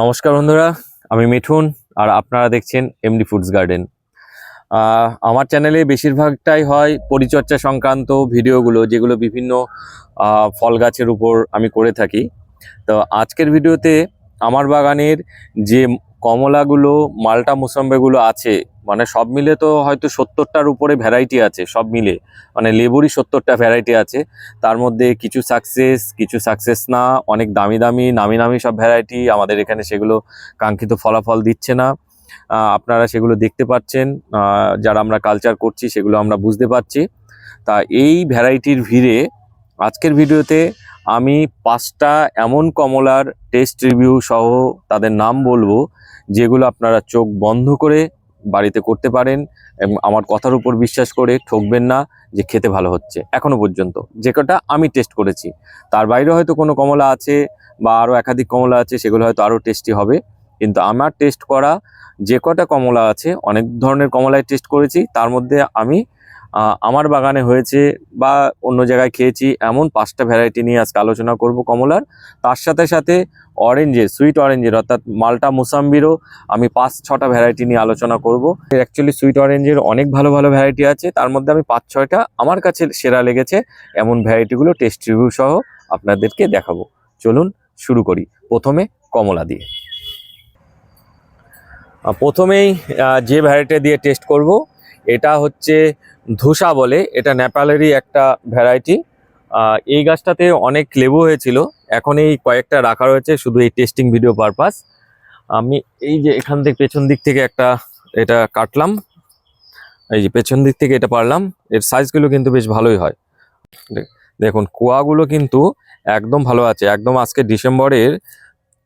নমস্কার বন্ধুরা, আমি মিঠুন আর আপনারা দেখছেন এমডি ফুডস গার্ডেন আমার চ্যানেলে বেশিরভাগটাই হয় পরিচর্যা সংক্রান্ত ভিডিওগুলো, যেগুলো বিভিন্ন ফল গাছের উপর আমি করে থাকি। তো আজকের ভিডিওতে আমার বাগানের যে কমলাগুলো, মাল্টা মোসম্বেগুলো আছে মানে সব মিলে তো হয়তো সত্তরটার উপরে ভ্যারাইটি আছে, সব মিলে। মানে লেবুরই সত্তরটা ভ্যারাইটি আছে। তার মধ্যে কিছু সাকসেস কিছু সাকসেস না, অনেক দামি দামি, নামি নামি সব ভ্যারাইটি আমাদের এখানে সেগুলো কাঙ্ক্ষিত ফলাফল দিচ্ছে না। আপনারা সেগুলো দেখতে পাচ্ছেন। যারা আমরা কালচার করছি, সেগুলো আমরা বুঝতে পারছি। তা এই ভ্যারাইটির ভিড়ে আজকের ভিডিওতে আমি পাঁচটা এমন কমলার টেস্ট রিভিউ সহ তাদের নাম বলব, যেগুলো আপনারা চোখ বন্ধ করে বাড়িতে করতে পারেন আমার কথার উপর বিশ্বাস করে ঠকবেন না যে খেতে ভালো হচ্ছে, এখনও পর্যন্ত। যে কটা আমি টেস্ট করেছি। তার বাইরে হয়তো কোনো কমলা আছে বা আরও একাধিক কমলা আছে, সেগুলো হয়তো আরও টেস্টি হবে। কিন্তু আমার টেস্ট করা যে কটা কমলা আছে, অনেক ধরনের কমলায় টেস্ট করেছি, তার মধ্যে আমি আমার বাগানে হয়েছে বা অন্য জায়গায় খেয়েছি এমন পাঁচটা ভ্যারাইটি নিয়ে আজকে আলোচনা করব কমলার। তার সাথে সাথে অরেঞ্জের সুইট অরেঞ্জের অর্থাৎ মালটা মুসাম্বিরও আমি পাঁচ, ছটা ভ্যারাইটি নিয়ে আলোচনা করব। অ্যাকচুয়ালি সুইট অরেঞ্জের অনেক ভালো ভালো ভ্যারাইটি আছে, তার মধ্যে আমি পাঁচ, ছয়টা আমার কাছে সেরা লেগেছে। এমন ভ্যারাইটিগুলো টেস্ট রিভিউ সহ আপনাদেরকে দেখাবো। চলুন শুরু করি। প্রথমে কমলা দিয়ে। প্রথমেই যে ভ্যারাইটি দিয়ে টেস্ট করব এটা হচ্ছে ধূসা বলে, এটা নেপালেরই একটা ভ্যারাইটি এই গাছটাতে অনেক লেবু হয়েছিল, এখন এই কয়েকটা রাখা রয়েছে শুধু এই টেস্টিং ভিডিও পারপাস আমি এই যে এখান থেকে পেছন দিক থেকে একটা এটা কাটলাম, এই যে পেছন দিক থেকে এটা পারলাম, এর সাইজগুলো কিন্তু বেশ ভালোই হয়। দেখুন, কুয়াগুলো কিন্তু একদম ভালো আছে, একদম আজকে ডিসেম্বরের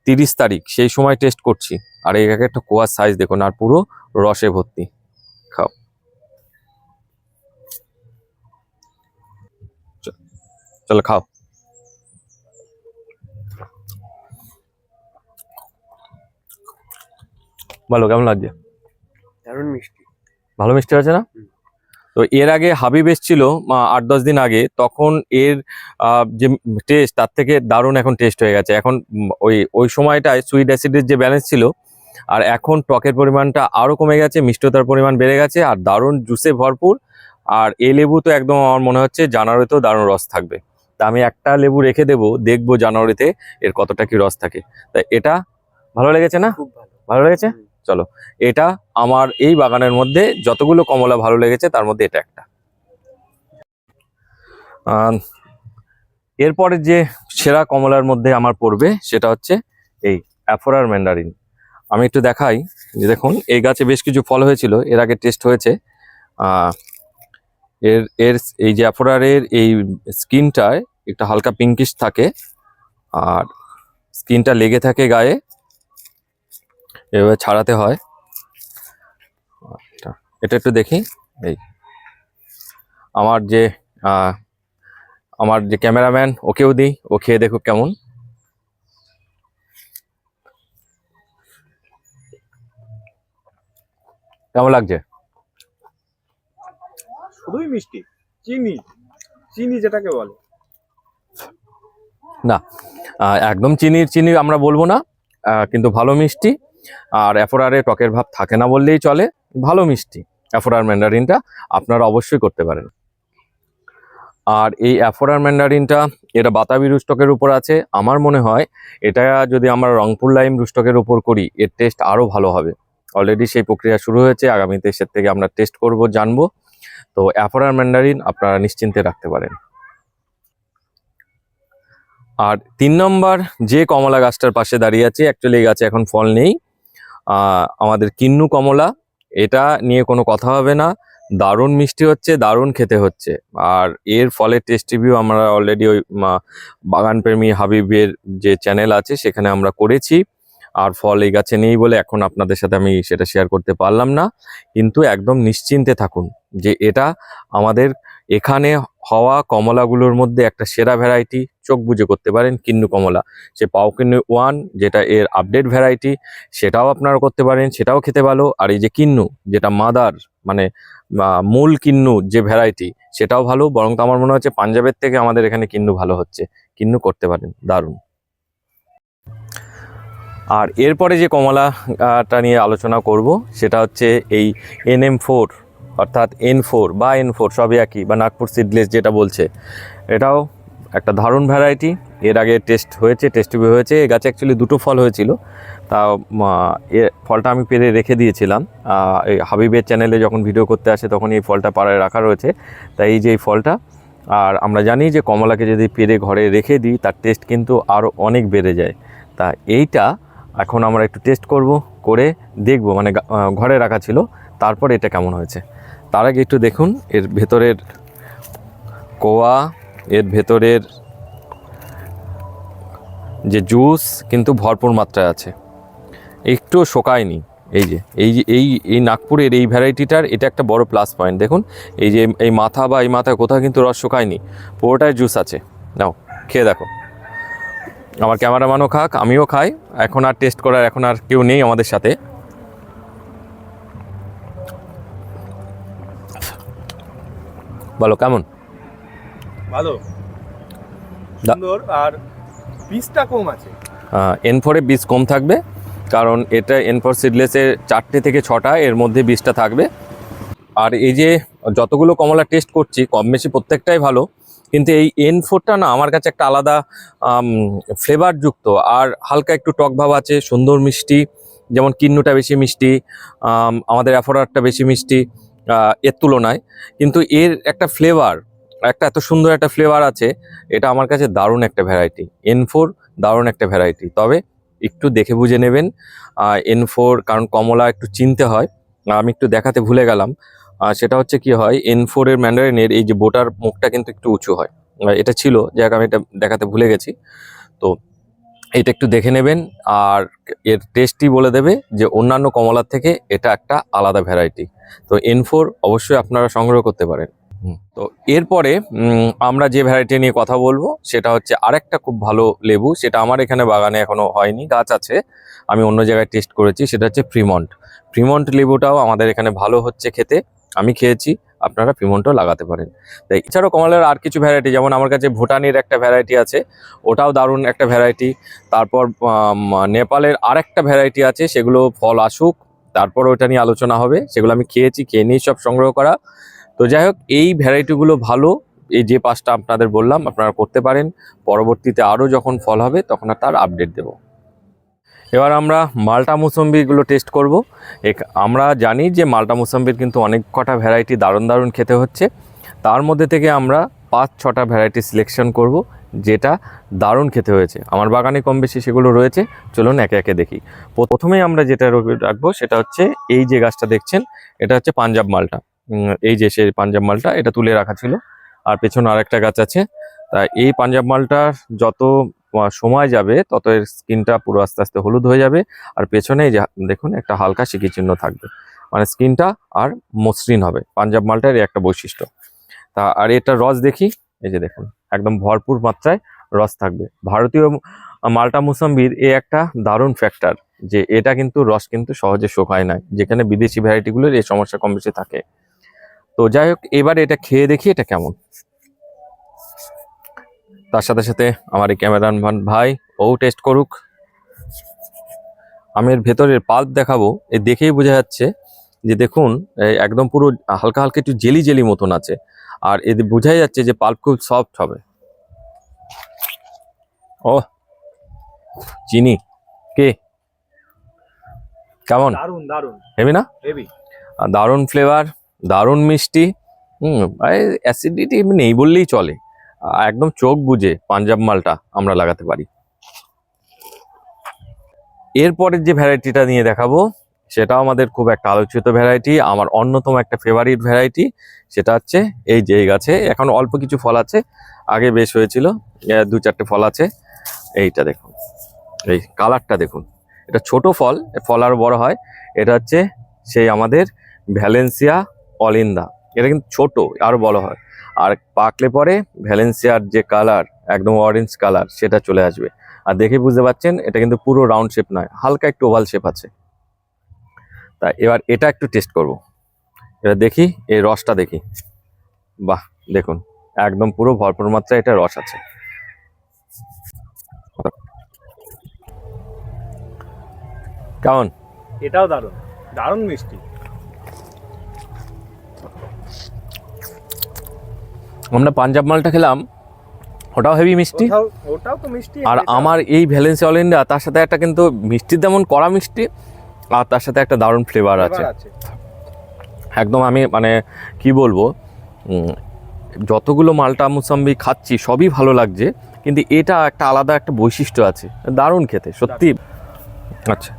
তিরিশ তারিখ, সেই সময় টেস্ট করছি। আর এই এক একটা কুয়ার সাইজ দেখুন, আর পুরো রসে ভর্তি খাও চ- চলো খাও। বলো কেমন লাগছে? দারুণ মিষ্টি। ভালো মিষ্টি আছে না। তো এর আগে হাবিব এসছিল আট দশ দিন আগে। তখন এর যে টেস্ট তার থেকে দারুণ এখন টেস্ট হয়ে গেছে। এখন ওই ওই সময়টায় সুইট অ্যাসিডের যে ব্যালেন্স ছিল আর এখন টকের পরিমাণটা আরও কমে গেছে মিষ্টতার পরিমাণ বেড়ে গেছে আর দারুণ জুসে ভরপুর। আর এই লেবু তো একদম আমার মনে হচ্ছে জানুয়ারিতেও দারুণ রস থাকবে। তা আমি একটা লেবু রেখে দেবো দেখব জানুয়ারিতে এর কতটা কি রস থাকে। তা এটা ভালো লেগেছে না? ভালো। লেগেছে? চলো এটা আমার এই বাগানের মধ্যে যতগুলো কমলা ভালো লেগেছে তার মধ্যে এটা একটা। এরপরে যে সেরা কমলার মধ্যে আমার পড়বে সেটা হচ্ছে এই অ্যাফোরার ম্যান্ডারিন। আমি একটু দেখাই যে দেখুন এই গাছে বেশ কিছু ফল হয়েছিল এর আগে টেস্ট হয়েছে। আহ, এর এর এই যে অ্যাফোরারের এই স্কিনটায় একটা হালকা পিঙ্কিশ থাকে। আর স্কিনটা লেগে থাকে গায়ে। এভাবে ছাড়াতে হয়। আচ্ছা, এটা একটু দেখি। এই আমার যে আমার যে ক্যামেরাম্যান ওকেও দিই। ও খেয়ে দেখুক কেমন। কেমন লাগছে? শুধুই মিষ্টি। চিনি। চিনি যেটাকে বলে। আহ, একদম চিনির চিনি আমরা বলব না কিন্তু ভালো মিষ্টি। আর অ্যাফোরারে টকের ভাব থাকে না বললেই চলে ভালো মিষ্টি। অ্যাফোরার ম্যান্ডারিনটা আপনারা অবশ্যই করতে পারেন। আর এই অ্যাফোরার ম্যান্ডারিনটা এটা বাতাবি রুস্টকের উপর আছে। আমার মনে হয় এটা যদি আমরা রংপুর লাইম রুস্টকের উপর করি এর টেস্ট আরও ভালো হবে। অলরেডি সেই প্রক্রিয়া শুরু হয়েছে আগামীতে সে থেকে আমরা টেস্ট করব জানব। তো অ্যাফোরার ম্যান্ডারিন আপনারা নিশ্চিন্তে রাখতে পারেন। আর তিন নম্বর, যে কমলা গাছটার পাশে দাঁড়িয়ে আছে অ্যাকচুয়ালি এই গাছে এখন ফল নেই। আমাদের কিন্নু কমলা, এটা নিয়ে কোনো কথা হবে না। দারুণ মিষ্টি হচ্ছে, দারুণ খেতে হচ্ছে। আর এর ফলে টেস্ট রিভিউ আমরা অলরেডি ওই, মা- বাগান প্রেমী হাবিবের যে চ্যানেল আছে, সেখানে আমরা করেছি। আর ফল এই গাছে নেই বলে এখন আপনাদের সাথে আমি সেটা শেয়ার করতে পারলাম না। কিন্তু একদম নিশ্চিন্তে থাকুন যে এটা আমাদের এখানে হওয়া কমলাগুলোর মধ্যে একটা সেরা ভ্যারাইটি চোখ বুজে করতে পারেন কিন্নু কমলা। সে পাও কিন্নু ওয়ান যেটা এর আপডেট ভ্যারাইটি সেটাও আপনারা করতে পারেন, সেটাও খেতে ভালো। আর এই যে কিন্নু, যেটা মাদার মানে মূল কিন্নু যে ভ্যারাইটি সেটাও ভালো। বরং তো আমার মনে হচ্ছে পাঞ্জাবের থেকে আমাদের এখানে কিন্নু ভালো হচ্ছে। কিন্নু করতে পারেন, দারুণ। আর এরপরে যে কমলাটা নিয়ে আলোচনা করব, সেটা হচ্ছে এই এন এম ফোর অর্থাৎ এন ফোর বা এন ফোর সবই একই, বা নাগপুর সিডলেস যেটা বলছে, এটাও একটা দারুণ ভ্যারাইটি এর আগে টেস্ট হয়েছে টেস্ট হয়েছে এই গাছে অ্যাকচুয়ালি দুটো ফল হয়েছিল। তা এ ফলটা আমি পেরে রেখে দিয়েছিলাম। এই হাবিবের চ্যানেলে যখন ভিডিও করতে আসে তখন এই ফলটা পাড়ায় রাখা রয়েছে। তাই এই যে এই ফলটা, আর আমরা জানি যে কমলাকে যদি পেরে ঘরে রেখে দিই, তার টেস্ট কিন্তু আরও অনেক বেড়ে যায়। তা এইটা এখন আমরা একটু টেস্ট করব, করে দেখব মানে ঘরে রাখা ছিল। তারপর এটা কেমন হয়েছে। তার আগে একটু দেখুন, এর ভেতরের কোয়া, এর ভেতরের যে জুস কিন্তু ভরপুর মাত্রায় আছে। একটু শোকায়নি, এই যে এই যে, এই এই নাগপুরের এই ভ্যারাইটিটার এটা একটা বড় প্লাস পয়েন্ট দেখুন, এই যে, এই মাথা বা এই মাথায় কোথাও কিন্তু রস শোকায়নি, পুরোটাই জুস আছে। নাও, খেয়ে দেখো। আমার ক্যামেরাম্যানও খাক আমিও খাই। এখন আর টেস্ট করার এখন আর কেউ নেই আমাদের সাথে। বলো কেমন? ভালো। সুন্দর আর পিসটা কম আছে। এন ফোরে বীজ কম থাকবে কারণ এটা এন ফোর সিডলেসের চারটে থেকে ছটা এর মধ্যে বীজটা থাকবে। আর এই যে যতগুলো কমলা টেস্ট করছি কম বেশি প্রত্যেকটাই ভালো। কিন্তু এই এন ফোরটা না আমার কাছে একটা আলাদা ফ্লেভার যুক্ত। আর হালকা একটু টক ভাব আছে, সুন্দর মিষ্টি, যেমন কিন্নুটা বেশি মিষ্টি আমাদের অ্যাফোরারটা বেশি মিষ্টি এর তুলনায়। কিন্তু এর একটা ফ্লেভার একটা এত সুন্দর একটা ফ্লেভার আছে, এটা আমার কাছে দারুণ একটা ভ্যারাইটি এন ফোর দারুণ একটা ভ্যারাইটি তবে একটু দেখে বুঝে নেবেন এন ফোর কারণ কমলা একটু চিনতে হয়। আমি একটু দেখাতে ভুলে গেলাম। আহ, সেটা হচ্ছে কি হয় এন ফোরের ম্যান্ডারিনের এই যে বোটার মুখটা কিন্তু একটু উঁচু হয়। এটা ছিল যাক আমি এটা দেখাতে ভুলে গেছি। তো এটা একটু দেখে নেবেন আর এর টেস্টই বলে দেবে যে অন্যান্য কমলার থেকে এটা একটা আলাদা ভ্যারাইটি তো এন ফোর অবশ্যই আপনারা সংগ্রহ করতে পারেন। তো এরপরে আমরা যে ভ্যারাইটি নিয়ে কথা বলব সেটা হচ্ছে আরেকটা খুব ভালো লেবু সেটা আমার এখানে বাগানে এখনও হয়নি গাছ আছে। আমি অন্য জায়গায় টেস্ট করেছি সেটা হচ্ছে ফ্রিমন্ট ফ্রিমন্ট লেবুটাও আমাদের এখানে ভালো হচ্ছে খেতে। আমি খেয়েছি, আপনারা ফ্রিমন্টও লাগাতে পারেন। তাই এছাড়াও কমলের আর কিছু ভ্যারাইটি যেমন আমার কাছে ভুটানির একটা ভ্যারাইটি আছে, ওটাও দারুণ একটা ভ্যারাইটি তারপর নেপালের আরেকটা ভ্যারাইটি আছে, সেগুলো ফল আসুক, তারপর ওটা নিয়ে আলোচনা হবে। সেগুলো আমি খেয়েছি, খেয়ে নিয়েই সব সংগ্রহ করা। তো যাই হোক, এই ভ্যারাইটিগুলো ভালো, এই যে পাঁচটা আপনাদের বললাম, আপনারা করতে পারেন। পরবর্তীতে আরও যখন ফল হবে, তখন আর তার আপডেট দেব। এবার আমরা মাল্টা মুসম্বিগুলো টেস্ট করব। এক- আমরা জানি যে মাল্টা মুসম্বির কিন্তু অনেক কটা ভ্যারাইটি দারুণ দারুণ খেতে হচ্ছে। তার মধ্যে থেকে আমরা পাঁচ, ছটা ভ্যারাইটি সিলেকশন করব, যেটা দারুণ খেতে হয়েছে। আমার বাগানে কম বেশি সেগুলো রয়েছে, চলুন একে একে দেখি। প্রথমেই আমরা যেটা রাখব সেটা হচ্ছে এই যে গাছটা দেখছেন, এটা হচ্ছে পাঞ্জাব মালটা। এই যে সেই পাঞ্জাব মালটা, এটা তুলে রাখা ছিল। আর পেছনে আরেকটা গাছ আছে। তা এই পাঞ্জাব মালটার যত সময় যাবে তত এর স্কিনটা পুরো আস্তে আস্তে হলুদ হয়ে যাবে। আর পেছনে দেখুন, একটা হালকা সিকি চিহ্ন থাকবে। মানে স্কিনটা আর মসৃণ হবে। পাঞ্জাব মালটার একটা বৈশিষ্ট্য। তা, আর এটা রস দেখি, এই যে দেখুন, একদম ভরপুর মাত্রায় রস থাকবে। ভারতীয় মাল্টা মুসাম্বির এ একটা দারুণ ফ্যাক্টর যে এটা কিন্তু রস কিন্তু সহজে শোকায় না। যেখানে বিদেশি ভ্যারাইটিগুলোর এই সমস্যা কম বেশি থাকে। তো যাই হোক, এবার এটা খেয়ে দেখি এটা কেমন। তার সাথে সাথে আমার এই ক্যামেরাম্যান ভাই ও টেস্ট করুক। আমি এর ভেতরের পাল্প দেখাবো এ দেখেই বোঝা যাচ্ছে যে দেখুন একদম পুরো হালকা হালকা একটু জেলি জেলি মতন আছে। আর এতে বোঝাই যাচ্ছে যে পাল্প খুব সফট হবে। ও চিনি। কে? কেমন? দারুণ দারুণ হেবি না? হেভি। আর দারুণ ফ্লেভার দারুণ মিষ্টি। হুম অ্যাসিডিটি নেই বললেই চলে। একদম চোখ বুঝে পাঞ্জাব মালটা আমরা লাগাতে পারি। এরপরের যে ভ্যারাইটিটা নিয়ে দেখাবো, সেটাও আমাদের খুব একটা আলোচিত ভ্যারাইটি, আমার অন্যতম একটা ফেভারিট ভ্যারাইটি, সেটা হচ্ছে এই যে গাছে। এখন অল্প কিছু ফল আছে, আগে বেশ হয়েছিল দু চারটে ফল আছে। এইটা দেখুন, এই কালারটা দেখুন, এটা ছোট ফল ফল আরও বড় হয়। এটা হচ্ছে সেই আমাদের ভ্যালেন্সিয়া অলিন্দা, এটা কিন্তু ছোট, আরও বড় হয়। আর পাকলে পরে ভ্যালেন্সিয়ার যে কালার, একদম অরেঞ্জ কালার, সেটা চলে আসবে। আর দেখে বুঝতে পারছেন, এটা কিন্তু পুরো রাউন্ড শেপ নয়, হালকা একটু ওভাল শেপ আছে। তা এবার এটা একটু টেস্ট করব। এবার দেখি, এই রসটা দেখি। বাহ, দেখুন, একদম পুরো ভরপুর মাত্রায় এটা রস আছে। কেমন? এটাও দারুণ দারুণ মিষ্টি। আমরা পাঞ্জাব মালটা খেলাম ওটাও হেভি মিষ্টি। ওটাও তো মিষ্টি আর আমার এই ভ্যালেন্সি অল ইন্ডিয়া তার সাথে একটা কিন্তু মিষ্টির যেমন কড়া মিষ্টি আর তার সাথে একটা দারুণ ফ্লেভার আছে। একদম আমি মানে কি বলব যতগুলো মালটা মুসাম্বি খাচ্ছি সবই ভালো লাগছে কিন্তু এটা একটা আলাদা একটা বৈশিষ্ট্য আছে। দারুণ খেতে সত্যি। আচ্ছা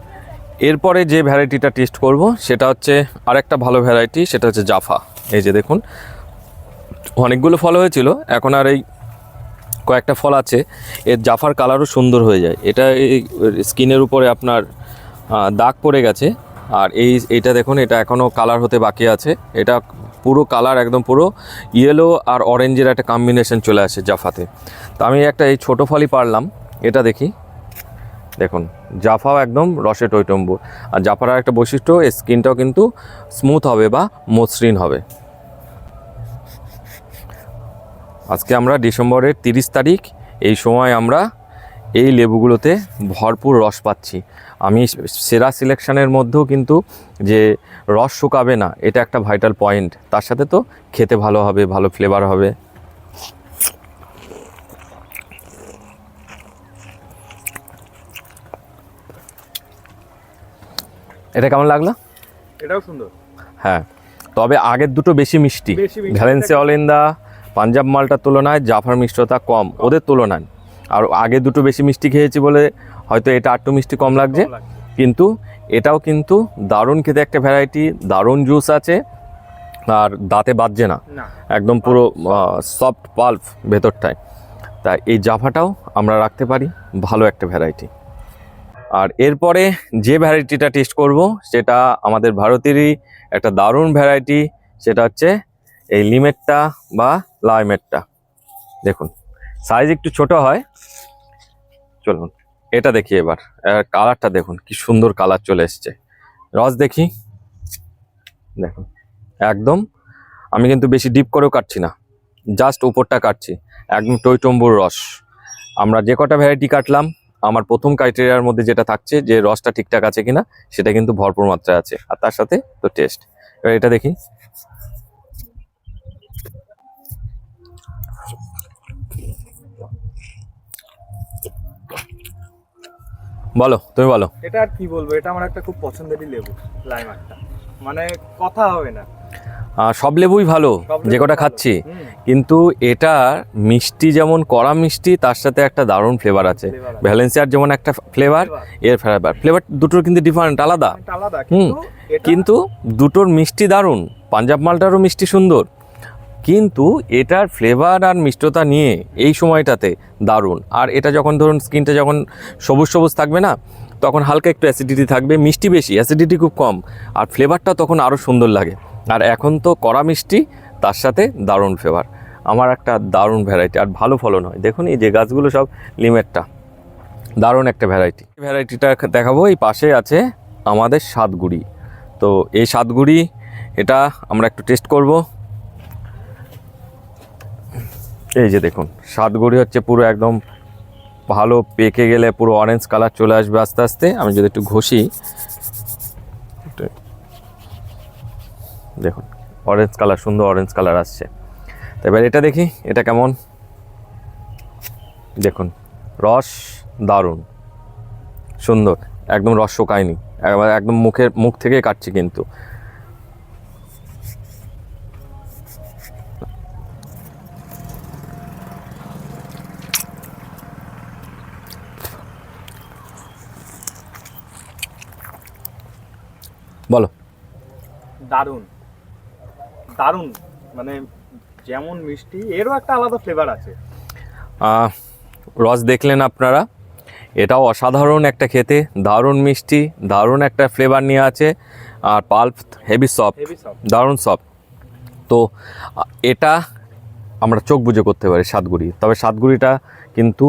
এরপরে যে ভ্যারাইটিটা টেস্ট করব সেটা হচ্ছে আরেকটা ভালো ভ্যারাইটি সেটা হচ্ছে জাফা। এই যে দেখুন অনেকগুলো ফল হয়েছিল, এখন আর এই কয়েকটা ফল আছে। এর জাফার কালারও সুন্দর হয়ে যায়। এটা এই স্কিনের উপরে আপনার দাগ পড়ে গেছে। আর এই, এটা দেখুন, এটা এখনও কালার হতে বাকি আছে। এটা পুরো কালার একদম পুরো ইয়েলো আর অরেঞ্জের একটা কম্বিনেশন চলে আসে জাফাতে। তো আমি একটা এই ছোটো ফলই পারলাম। এটা দেখি। দেখুন, জাফাও একদম রসে টৈটম্বুর। আর জাফার একটা বৈশিষ্ট্য স্কিনটাও কিন্তু স্মুথ হবে বা মসৃণ হবে। আজকে আমরা ডিসেম্বরের তিরিশ তারিখ এই সময় আমরা এই লেবুগুলোতে ভরপুর রস পাচ্ছি। আমি সেরা সিলেকশনের মধ্যেও কিন্তু যে রস শুকাবে না এটা একটা ভাইটাল পয়েন্ট। তার সাথে তো খেতে ভালো হবে ভালো ফ্লেভার হবে। এটা কেমন লাগল? এটাও সুন্দর। হ্যাঁ তবে আগের দুটো বেশি মিষ্টি। বেশি মিষ্টি। ভ্যালেন্সি অলিন্দা পাঞ্জাব মালটার তুলনায় জাফার মিষ্টতা কম ওদের তুলনায়। আর আগে দুটো বেশি মিষ্টি খেয়েছি বলে হয়তো এটা আটটু মিষ্টি কম লাগছে। কিন্তু এটাও কিন্তু দারুণ খেতে একটা ভ্যারাইটি দারুণ জুস আছে আর দাঁতে বাজছে না। একদম পুরো সফট পাল্প ভেতরটায়। তাই এই জাফাটাও আমরা রাখতে পারি ভালো একটা ভ্যারাইটি আর এরপরে যে ভ্যারাইটিটা টেস্ট করব সেটা আমাদের ভারতেরই একটা দারুণ ভ্যারাইটি সেটা হচ্ছে এই লিমেটটা বা লাইমেটটা। দেখুন সাইজ একটু ছোট হয়। চলুন, এটা দেখি এবার। কালারটা দেখুন, কি সুন্দর কালার চলে এসছে। রস দেখি। দেখুন, একদম। আমি কিন্তু বেশি ডিপ করেও কাটছি না। জাস্ট উপরটা কাটছি। একদম টইটম্বুর রস। আমরা যে কটা ভ্যারাইটি কাটলাম, আমার প্রথম ক্রাইটেরিয়ার মধ্যে যেটা থাকছে যে রসটা ঠিকঠাক আছে কিনা, সেটা কিন্তু ভরপুর মাত্রায় আছে। আর তার সাথে তো টেস্ট এবার এটা দেখি। বলো তুমি বলো। এটা আর কি বলব এটা আমার একটা খুব পছন্দেরই লেবু লাইম একটা মানে কথা হবে না। সব লেবুই ভালো যে কটা খাচ্ছি। কিন্তু এটা মিষ্টি যেমন কড়া মিষ্টি তার সাথে একটা দারুণ ফ্লেভার আছে। ভ্যালেন্সিয়ার যেমন একটা ফ্লেভার এর ফ্লেভার ফ্লেভার দুটোর কিন্তু ডিফারেন্ট আলাদা। হুম, কিন্তু দুটোর মিষ্টি দারুণ। পাঞ্জাব মালটারও মিষ্টি সুন্দর। কিন্তু এটার ফ্লেভার আর মিষ্টতা নিয়ে এই সময়টাতে দারুণ। আর এটা যখন ধরুন স্কিনটা যখন সবুজ সবুজ থাকবে না, তখন হালকা একটু অ্যাসিডিটি থাকবে, মিষ্টি বেশি অ্যাসিডিটি খুব কম। আর ফ্লেভারটা তখন আরও সুন্দর লাগে। আর এখন তো কড়া মিষ্টি, তার সাথে দারুণ ফ্লেভার আমার একটা দারুণ ভ্যারাইটি আর ভালো ফলন হয়। দেখুন এই যে গাছগুলো সব লিমেটটা। দারুণ একটা ভ্যারাইটি ভ্যারাইটিটা দেখাবো, এই পাশে আছে আমাদের সাতগুড়ি। তো এই সাতগুড়ি, এটা আমরা একটু টেস্ট করব। এই যে দেখুন, সাতগুড়ি হচ্ছে পুরো একদম ভালো পেকে গেলে পুরো অরেঞ্জ কালার চলে আসবে আস্তে আস্তে। আমি যদি একটু ঘষি দেখুন অরেঞ্জ কালার সুন্দর অরেঞ্জ কালার আসছে। এবার এটা দেখি, এটা কেমন? দেখুন, রস দারুণ, সুন্দর, একদম রস শোকায়নি একদম মুখের, মুখ থেকে কাটছি কিন্তু। বলো। দারুণ। দারুণ মানে যেমন মিষ্টি এরও একটা আলাদা ফ্লেভার আছে। রস দেখলেন আপনারা এটাও অসাধারণ একটা খেতে দারুণ মিষ্টি দারুণ একটা ফ্লেভার নিয়ে আছে আর পাল্প হেভি সফট দারুণ সফট তো এটা আমরা চোখ বুঝে করতে পারি সাতগুড়ি তবে সাতগুড়িটা কিন্তু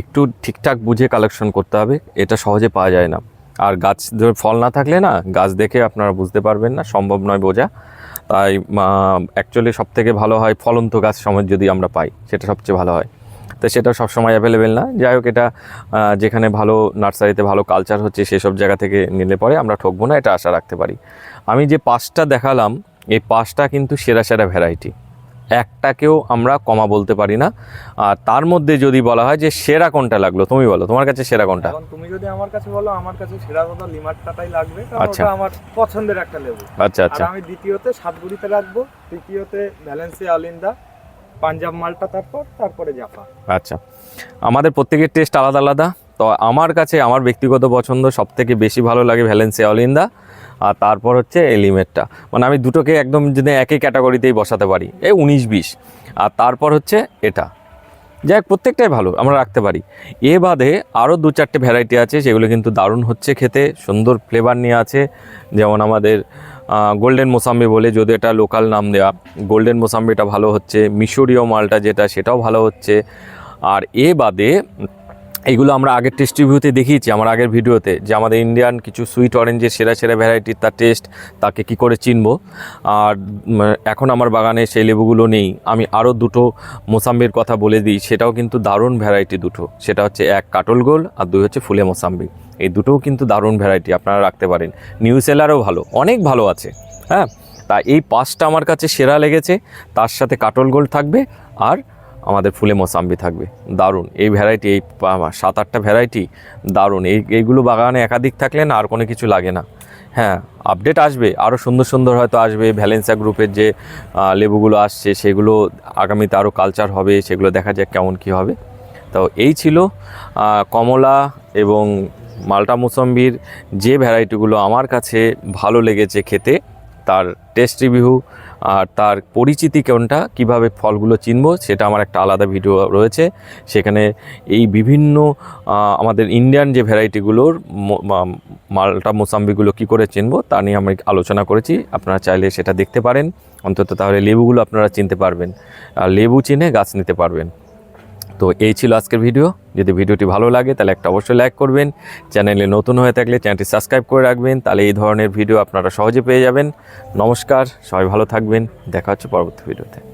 একটু ঠিকঠাক বুঝে কালেকশন করতে হবে এটা সহজে পাওয়া যায় না। আর গাছ ধরে ফল না থাকলে না, গাছ দেখে আপনারা বুঝতে পারবেন না, সম্ভব নয় বোঝা। তাই অ্যাকচুয়ালি সব থেকে ভালো হয় ফলন্ত গাছ সময় যদি আমরা পাই, সেটা সবচেয়ে ভালো হয়। তো সেটা সবসময় অ্যাভেলেবেল না। যাই হোক, এটা যেখানে ভালো নার্সারিতে ভালো কালচার হচ্ছে, সেসব জায়গা থেকে নিলে পরে আমরা ঠকবো না, এটা আশা রাখতে পারি। আমি যে পাঁচটা দেখালাম, এই পাঁচটা কিন্তু সেরা সেরা ভ্যারাইটি একটাকেও আমরা কমা বলতে পারি না। আর তার মধ্যে যদি বলা হয় যে সেরা কোনটা লাগল তুমি বলো তোমার কাছে সেরা কোনটা? এখন তুমি যদি আমার কাছে বলো আমার কাছে সেরা কথা লিমারটাটাই লাগবে আচ্ছা। আমার পছন্দের একটা লেবু। আচ্ছা আচ্ছা। আমি দ্বিতীয়তে সাতগুড়িতে রাখব তৃতীয়তে ভ্যালেন্সি আলিন্দা পাঞ্জাব মালটা তারপর তারপরে জাফা। আচ্ছা। আমাদের প্রত্যেকের টেস্ট আলাদা আলাদা তো আমার কাছে আমার ব্যক্তিগত পছন্দ সব থেকে বেশি ভালো লাগে ভ্যালেন্সি অলিন্দা আর তারপর হচ্ছে এলিমেটটা। মানে আমি দুটোকে একদম যদি একই ক্যাটাগরিতেই বসাতে পারি এই উনিশ বিশ। আর তারপর হচ্ছে এটা। যাই হোক, প্রত্যেকটাই ভালো আমরা রাখতে পারি। এ বাদে আরও দু চারটে ভ্যারাইটি আছে সেগুলো কিন্তু দারুণ হচ্ছে খেতে সুন্দর ফ্লেভার নিয়ে আছে। যেমন আমাদের গোল্ডেন মোসাম্বি বলে যদি এটা লোকাল নাম দেওয়া গোল্ডেন মোসাম্বিটা ভালো হচ্ছে। মিশরীয় মালটা যেটা সেটাও ভালো হচ্ছে। আর এ বাদে এগুলো আমরা আগের টেস্ট রিভিউতে দেখিয়েছি, আমার আগের ভিডিওতে যে আমাদের ইন্ডিয়ান কিছু সুইট অরেঞ্জের সেরা সেরা ভ্যারাইটির তার টেস্ট তাকে কি করে চিনব? আর এখন আমার বাগানে সেই লেবুগুলো নেই। আমি আরও দুটো মোসাম্বির কথা বলে দিই, সেটাও কিন্তু দারুণ ভ্যারাইটি দুটো। সেটা হচ্ছে এক কাটল গোল আর দুই হচ্ছে ফুলে মোসাম্বি। এই দুটোও কিন্তু দারুণ ভ্যারাইটি আপনারা রাখতে পারেন। নিউ সেলারও ভালো, অনেক ভালো আছে হ্যাঁ? তা এই পাঁচটা আমার কাছে সেরা লেগেছে, তার সাথে কাটল গোল থাকবে আর আমাদের ফুলে মোসাম্বি থাকবে। দারুণ। এই ভ্যারাইটি এই সাত আটটা ভ্যারাইটি দারুণ। এই, এইগুলো বাগানে একাধিক থাকলে না আর কোনো কিছু লাগে না। হ্যাঁ আপডেট আসবে। আরও সুন্দর সুন্দর হয়তো আসবে। ভ্যালেন্সা গ্রুপের যে লেবুগুলো আসছে, সেগুলো আগামীতে আরও কালচার হবে, সেগুলো দেখা যাক কেমন কী হবে। তো এই ছিল কমলা এবং মাল্টা মুসম্বির যে ভ্যারাইটিগুলো আমার কাছে ভালো লেগেছে খেতে, তার টেস্ট রিভিউ আর তার পরিচিতি কোনটা, কীভাবে ফলগুলো চিনব, সেটা আমার একটা আলাদা ভিডিও রয়েছে। সেখানে এই বিভিন্ন আমাদের ইন্ডিয়ান যে ভ্যারাইটিগুলোর মাল্টা, মোসাম্বিগুলো কি করে চিনব, তা নিয়ে আমি আলোচনা করেছি। আপনারা চাইলে সেটা দেখতে পারেন। অন্তত তাহলে লেবুগুলো আপনারা চিনতে পারবেন। আর লেবু চিনে গাছ নিতে পারবেন। তো এই ছিল আজকের ভিডিও। যদি ভিডিওটি ভালো লাগে, তাহলে একটা অবশ্যই লাইক করবেন। চ্যানেলে নতুন হয়ে থাকলে চ্যানেলটি সাবস্ক্রাইব করে রাখবেন, তাহলে এই ধরনের ভিডিও আপনারা সহজে পেয়ে যাবেন। নমস্কার, সবাই ভালো থাকবেন। দেখা হচ্ছে পরবর্তী ভিডিওতে।